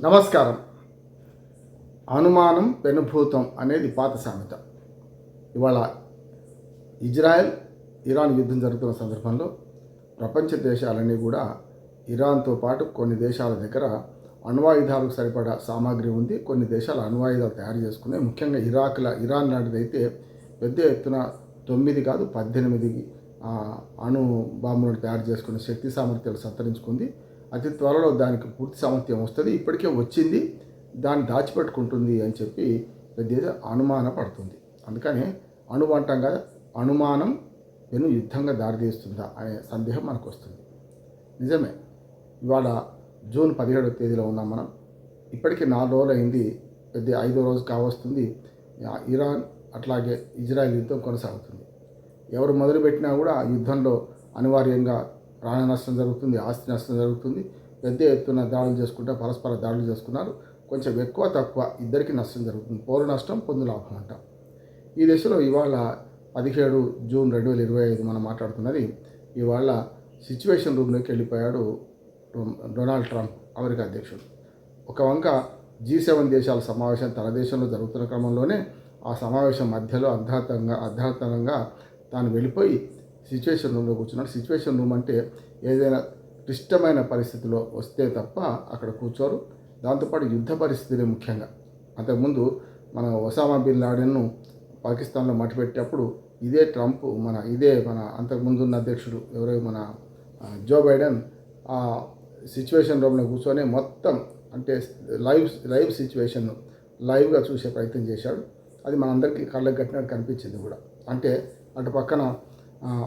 నమస్కారం. అనుమానం పెనుభూతం అనేది పాత సామెత ఇవాళ ఇజ్రాయెల్ ఇరాన్ యుద్ధం జరుగుతున్న సందర్భంలో ప్రపంచ దేశాలన్నీ కూడా ఇరాన్తో పాటు కొన్ని దేశాల దగ్గర అణ్వాయుధాలకు సరిపడా సామాగ్రి ఉంది. కొన్ని దేశాలు అణ్వాయుధాలు తయారు చేసుకున్నాయి. ముఖ్యంగా ఇరాక్ల ఇరాన్ లాంటిదైతే పెద్ద ఎత్తున తొమ్మిది కాదు పద్దెనిమిది అణు బాంబులను తయారు చేసుకునే శక్తి సామర్థ్యాలు సంతరించుకుంది. అతి త్వరలో దానికి పూర్తి సామర్థ్యం వస్తుంది. ఇప్పటికే వచ్చింది. దాన్ని దాచిపెట్టుకుంటుంది అని చెప్పి పెద్ద అనుమాన పడుతుంది. అందుకనే అణు అంటాం కదా అనుమానం వెను యుద్ధంగా దారితీస్తుందా అనే సందేహం మనకు వస్తుంది. నిజమే. ఇవాళ జూన్ పదిహేడవ తేదీలో ఉన్నాం మనం. ఇప్పటికీ నాలుగు రోజులు అయింది. పెద్ద ఐదో రోజు కావస్తుంది. ఇరాన్ అట్లాగే ఇజ్రాయెల్ యుద్ధం కొనసాగుతుంది. ఎవరు మొదలుపెట్టినా కూడా ఆ యుద్ధంలో అనివార్యంగా ప్రాణ నష్టం జరుగుతుంది ఆస్తి నష్టం జరుగుతుంది. పెద్ద ఎత్తున దాడులు చేసుకుంటే పరస్పర దాడులు చేసుకున్నారు. కొంచెం ఎక్కువ తక్కువ ఇద్దరికి నష్టం జరుగుతుంది. పౌరు నష్టం పొందు లాభం అంట. ఈ దశలో ఇవాళ పదిహేడు జూన్ రెండు వేల ఇరవై ఐదు మనం మాట్లాడుతున్నది. ఇవాళ సిచ్యువేషన్ రూమ్లోకి వెళ్ళిపోయాడు డొనాల్డ్ ట్రంప్ అమెరికా అధ్యక్షుడు. ఒక వంక జీ సెవెన్ దేశాల సమావేశం తన దేశంలో జరుగుతున్న క్రమంలోనే ఆ సమావేశం మధ్యలో అర్ధార్థంగా అర్ధార్థంగా తాను వెళ్ళిపోయి సిచ్యువేషన్ రూమ్లో కూర్చున్నాడు. సిచ్యువేషన్ రూమ్ అంటే ఏదైనా క్లిష్టమైన పరిస్థితిలో వస్తే తప్ప అక్కడ కూర్చోరు. దాంతోపాటు యుద్ధ పరిస్థితులే ముఖ్యంగా. అంతకుముందు మన ఒసామా బిన్ లాడెన్ను పాకిస్తాన్లో మట్టిపెట్టేటప్పుడు ఇదే ట్రంప్ మన ఇదే మన అంతకుముందు ఉన్న అధ్యక్షుడు ఎవరో మన జో బైడెన్ ఆ సిచ్యువేషన్ రూమ్లో కూర్చొని మొత్తం అంటే లైవ్ లైవ్ సిచ్యువేషన్ లైవ్గా చూసే ప్రయత్నం చేశాడు. అది మనందరికీ కళ్ళకు కట్టినట్టు కనిపించింది కూడా. అంటే అటు పక్కన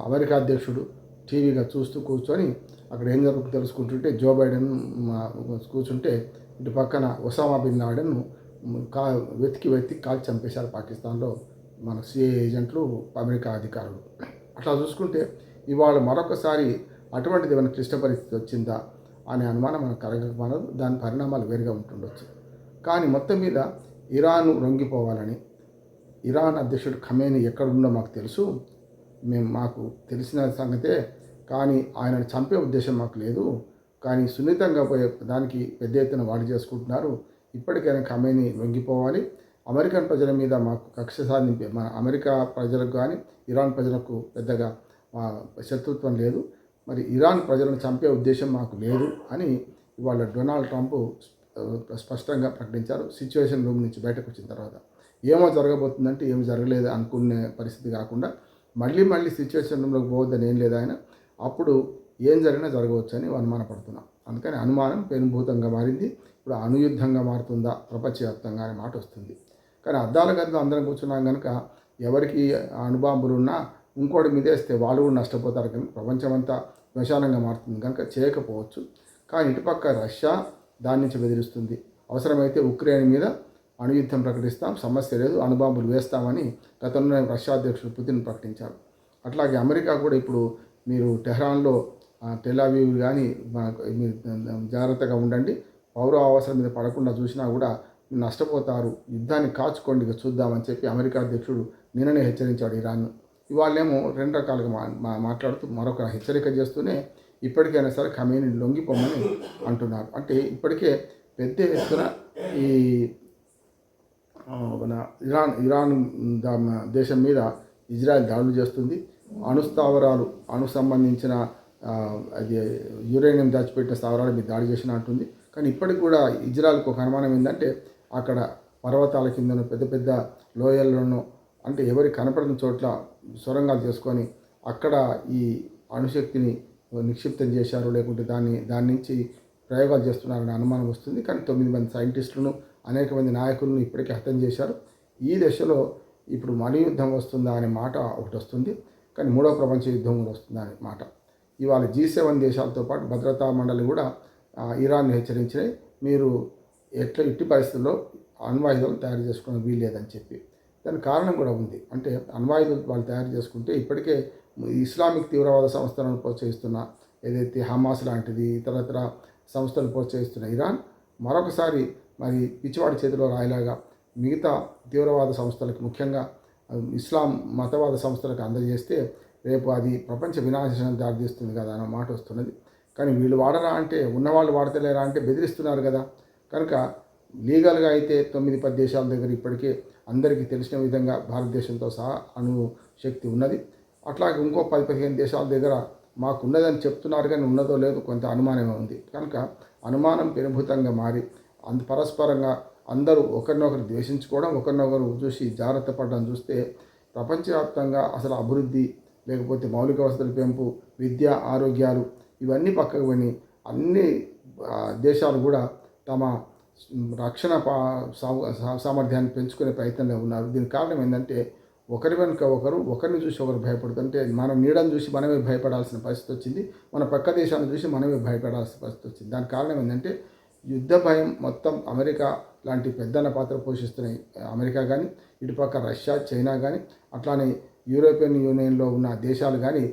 అమెరికా అధ్యక్షుడు టీవీగా చూస్తూ కూర్చొని అక్కడ ఏం జరుగుతుందో తెలుసుకుంటుంటే జో బైడెన్ కూర్చుంటే ఇటు పక్కన ఒసామా బిన్ లాడెన్ కా వెతికి వెతికి కాల్చి చంపేశారు పాకిస్తాన్లో మన సిఏ ఏజెంట్లు అమెరికా అధికారులు. అట్లా చూసుకుంటే ఇవాళ మరొకసారి అటువంటిది ఏమైనా క్లిష్ట పరిస్థితి వచ్చిందా అనే అనుమానం మనకు కలగకపోనదు దాని పరిణామాలు వేరుగా ఉంటుండొచ్చు. కానీ మొత్తం మీద ఇరాన్ రొంగిపోవాలని ఇరాన్ అధ్యక్షుడు ఖమేని ఎక్కడుందో మాకు తెలుసు. మేము మాకు తెలిసిన సంగతే కానీ ఆయనను చంపే ఉద్దేశం మాకు లేదు. కానీ సున్నితంగా పోయే దానికి పెద్ద ఎత్తున వాడి చేసుకుంటున్నారు. ఇప్పటికైనా ఖమేని లొంగిపోవాలి. అమెరికన్ ప్రజల మీద మాకు కక్ష సాధింపే మన అమెరికా ప్రజలకు కానీ ఇరాన్ ప్రజలకు పెద్దగా శత్రుత్వం లేదు. మరి ఇరాన్ ప్రజలను చంపే ఉద్దేశం మాకు లేదు అని ఇవాళ డొనాల్డ్ ట్రంప్ స్పష్టంగా ప్రకటించారు. సిచ్యువేషన్ రూమ్ నుంచి బయటకు వచ్చిన తర్వాత ఏమో జరగబోతుందంటే ఏమి జరగలేదు అనుకునే పరిస్థితి కాకుండా మళ్ళీ మళ్ళీ సిచ్యువేషన్లోకి పోవద్దని ఏం లేదు ఆయన. అప్పుడు ఏం జరిగినా జరగవచ్చు అని అనుమానపడుతున్నాం. అందుకని అనుమానం పెనుభూతంగా మారింది. ఇప్పుడు అనుయుద్ధంగా మారుతుందా? ప్రపంచవ్యాప్తంగా అనే మాట వస్తుంది. కానీ అద్దాల గదిలో అందరం కూర్చున్నాం కనుక ఎవరికి అణుబాంబులు ఉన్నా ఇంకోటి మీదేస్తే వాళ్ళు కూడా నష్టపోతారు కనుక ప్రపంచమంతా విశాలంగా మారుతుంది కనుక చేయకపోవచ్చు. కానీ ఇటుపక్క రష్యా దాని నుంచి బెదిరిస్తుంది. అవసరమైతే ఉక్రెయిన్ మీద అణుయుద్ధం ప్రకటిస్తాం సమస్య లేదు అణుబాంబులు వేస్తామని గతంలో రష్యా అధ్యక్షుడు పుతిన్ ప్రకటించారు. అట్లాగే అమెరికా కూడా ఇప్పుడు మీరు టెహ్రాన్లో ఆ, కానీ మీరు జాగ్రత్తగా ఉండండి. పౌర అవసరం మీద పడకుండా చూసినా కూడా నష్టపోతారు. యుద్ధాన్ని కాచుకోండి ఇక చూద్దామని చెప్పి అమెరికా అధ్యక్షుడు నిన్ననే హెచ్చరించాడు ఇరాన్ను. ఇవాళేమో రెండు రకాలుగా మా మాట్లాడుతూ మరొక హెచ్చరిక చేస్తూనే ఇప్పటికైనా సరే ఖమేని లొంగిపోమని అంటున్నారు. అంటే ఇప్పటికే పెద్ద ఎత్తున ఈ ఇరాన్ ఇరాన్ దేశం మీద ఇజ్రాయెల్ దాడులు చేస్తుంది. అణుస్థావరాలు అణు సంబంధించిన అది యురేనియం దాచిపెట్టిన స్థావరాలు మీద దాడి చేసిన అంటుంది. కానీ ఇప్పటికి కూడా ఇజ్రాయెల్కి ఒక అనుమానం ఏంటంటే అక్కడ పర్వతాల కిందను పెద్ద పెద్ద లోయల్లోనూ అంటే ఎవరి కనపడని చోట్ల సొరంగాలు చేసుకొని అక్కడ ఈ అణుశక్తిని నిక్షిప్తం చేశారు. లేకుంటే దాన్ని దాని నుంచి ప్రయోగాలు చేస్తున్నారనే అనుమానం వస్తుంది. కానీ తొమ్మిది మంది సైంటిస్టులను అనేక మంది నాయకులను ఇప్పటికే హతం చేశారు. ఈ దశలో ఇప్పుడు మలి యుద్ధం వస్తుందా అనే మాట ఒకటి వస్తుంది. కానీ మూడో ప్రపంచ యుద్ధం కూడా వస్తుందా అనే మాట. ఇవాళ జీ సెవెన్ దేశాలతో పాటు భద్రతా మండలి కూడా ఇరాన్ని హెచ్చరించినాయి. మీరు ఎట్లా ఇట్టి పరిస్థితుల్లో అణ్వాయుధాలు తయారు చేసుకోవడం వీల్లేదని చెప్పి. దాని కారణం కూడా ఉంది. అంటే అణ్వాయుధాలు వాళ్ళు తయారు చేసుకుంటే ఇప్పటికే ఇస్లామిక్ తీవ్రవాద సంస్థలను ప్రోత్సహిస్తున్న ఏదైతే హమాస్ లాంటిది ఇతర ఇతర సంస్థలు ప్రోత్సహిస్తున్న ఇరాన్ మరొకసారి మరి పిచ్చివాడి చేతిలో రాయలాగా మిగతా తీవ్రవాద సంస్థలకు ముఖ్యంగా ఇస్లాం మతవాద సంస్థలకు అందజేస్తే రేపు అది ప్రపంచ వినాశనం దారితీస్తుంది కదా అన్న మాట వస్తున్నది. కానీ వీళ్ళు వాడరా అంటే ఉన్నవాళ్ళు వాడతలేరా అంటే బెదిరిస్తున్నారు కదా. కనుక లీగల్గా అయితే తొమ్మిది పది దేశాల దగ్గర ఇప్పటికే అందరికీ తెలిసిన విధంగా భారతదేశంతో సహా అణు శక్తి ఉన్నది. అట్లాగే ఇంకో పది పదిహేను దేశాల దగ్గర మాకు ఉన్నదని చెప్తున్నారు కానీ ఉన్నదో లేదో కొంత అనుమానమే ఉంది. కనుక అనుమానం పెనుభూతంగా మారి అంత పరస్పరంగా అందరూ ఒకరినొకరు ద్వేషించుకోవడం ఒకరినొకరు చూసి జాగ్రత్త పడడం చూస్తే ప్రపంచవ్యాప్తంగా అసలు అభివృద్ధి లేకపోతే మౌలిక వసతుల పెంపు విద్య ఆరోగ్యాలు ఇవన్నీ పక్కకు పోయి అన్ని దేశాలు కూడా తమ రక్షణ సా- సా- సామర్థ్యాన్ని పెంచుకునే ప్రయత్నంలో ఉన్నారు. దీనికి కారణం ఏంటంటే ఒకరి వెనుక ఒకరు ఒకరిని చూసి ఒకరు భయపడుతుంటే మనం నీడని చూసి మనమే భయపడాల్సిన పరిస్థితి వచ్చింది మన పక్క దేశాన్ని చూసి మనమే భయపడాల్సిన పరిస్థితి వచ్చింది. దానికి కారణం ఏంటంటే యుద్ధ భయం మొత్తం అమెరికా లాంటి పెద్దన పాత్ర పోషిస్తున్నాయి. అమెరికా కానీ ఇటుపక్క రష్యా చైనా కానీ అట్లానే యూరోపియన్ యూనియన్లో ఉన్న దేశాలు కానీ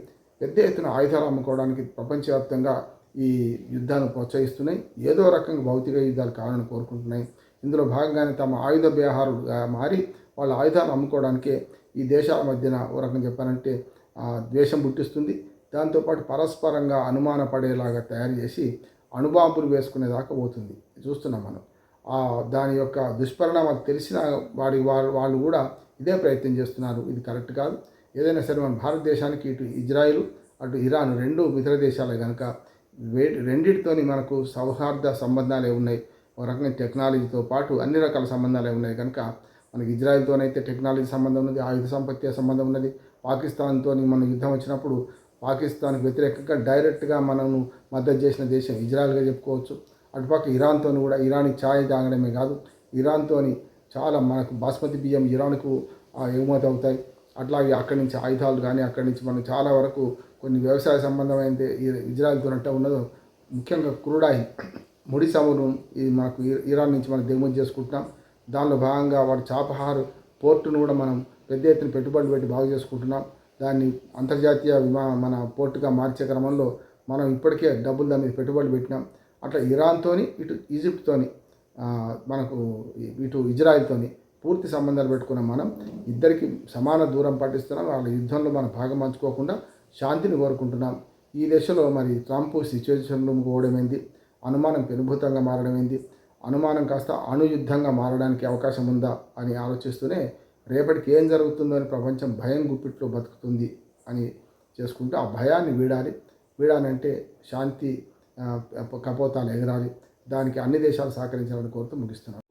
పెద్ద ఎత్తున ఆయుధాలు అమ్ముకోవడానికి ప్రపంచవ్యాప్తంగా ఈ యుద్ధాన్ని ప్రోత్సహిస్తున్నాయి. ఏదో రకంగా భౌతిక యుద్ధాలు కావాలని కోరుకుంటున్నాయి. ఇందులో భాగంగానే తమ ఆయుధ వ్యవహారులుగా మారి వాళ్ళ ఆయుధాలు అమ్ముకోవడానికే ఈ దేశాల మధ్యన ఓ రకం చెప్పాలంటే ద్వేషం పుట్టిస్తుంది. దాంతోపాటు పరస్పరంగా అనుమానపడేలాగా తయారు చేసి అణుబాంబులు వేసుకునేదాకా పోతుంది. చూస్తున్నాం మనం. ఆ, దాని యొక్క దుష్పరిణామాలు తెలిసిన వాడి వాళ్ళు వాళ్ళు కూడా ఇదే ప్రయత్నం చేస్తున్నారు. ఇది కరెక్ట్ కాదు. ఏదైనా సరే మన భారతదేశానికి ఇటు ఇజ్రాయిల్ అటు ఇరాన్ రెండు మిత్ర దేశాలే కనుక వే రెండింటితోని మనకు సౌహార్ద సంబంధాలే ఉన్నాయి. ఒక రకమైన టెక్నాలజీతో పాటు అన్ని రకాల సంబంధాలే ఉన్నాయి కనుక మనకి ఇజ్రాయిల్తోనైతే టెక్నాలజీ సంబంధం ఉన్నది ఆయుధ సంపత్తి సంబంధం ఉన్నది. పాకిస్తాన్తో మన యుద్ధం వచ్చినప్పుడు పాకిస్తాన్కి వ్యతిరేకంగా డైరెక్ట్గా మనము మద్దతు చేసిన దేశం ఇజ్రాయెల్గా చెప్పుకోవచ్చు. అటుపక్క ఇరాన్తో కూడా ఇరాన్కి ఛాయ్ తాగడమే కాదు ఇరాన్తోని చాలా మనకు బాస్మతి బియ్యం ఇరాన్కు ఎగుమతి అవుతాయి. అట్లాగే అక్కడి నుంచి ఆయుధాలు కానీ అక్కడి నుంచి మనం చాలా వరకు కొన్ని వ్యవసాయ సంబంధమైన ఇజ్రాయెల్తో అంటే ఉన్నదో ముఖ్యంగా క్రూడాయి ముడి చమురు ఇది మనకు ఇరాన్ నుంచి మనం దిగుమతి చేసుకుంటున్నాం. దానిలో భాగంగా వాడు చాపహార్ పోర్టును కూడా మనం పెద్ద ఎత్తున పెట్టుబడులు పెట్టి బాగు చేసుకుంటున్నాం. దాన్ని అంతర్జాతీయ విమా మన పోర్టుగా మార్చే క్రమంలో మనం ఇప్పటికే డబ్బులు దాని మీద పెట్టుబడులు పెట్టినాం. అట్లా ఇరాన్తోని ఇటు ఈజిప్ట్తోని మనకు ఇటు ఇజ్రాయిల్తోని పూర్తి సంబంధాలు పెట్టుకున్నాం మనం ఇద్దరికి సమాన దూరం పాటిస్తున్నాం. వాళ్ళ యుద్ధంలో మనం భాగం పంచుకోకుండా శాంతిని కోరుకుంటున్నాం. ఈ దశలో మరి ట్రంప్ సిచ్యువేషన్లో పోవడం అనుమానం పెనుభూతంగా మారడమైంది? అనుమానం కాస్త అణుయుద్ధంగా మారడానికి అవకాశం ఉందా అని ఆలోచిస్తూనే రేపటికి ఏం జరుగుతుందో అని ప్రపంచం భయం గుప్పిట్లో బతుకుతుంది అని చేసుకుంటూ ఆ భయాన్ని వీడాలి. వీడాలంటే శాంతి కపోతాలు ఎగరాలి. దానికి అన్ని దేశాలు సహకరించాలని కోరుతూ ముగిస్తున్నాను.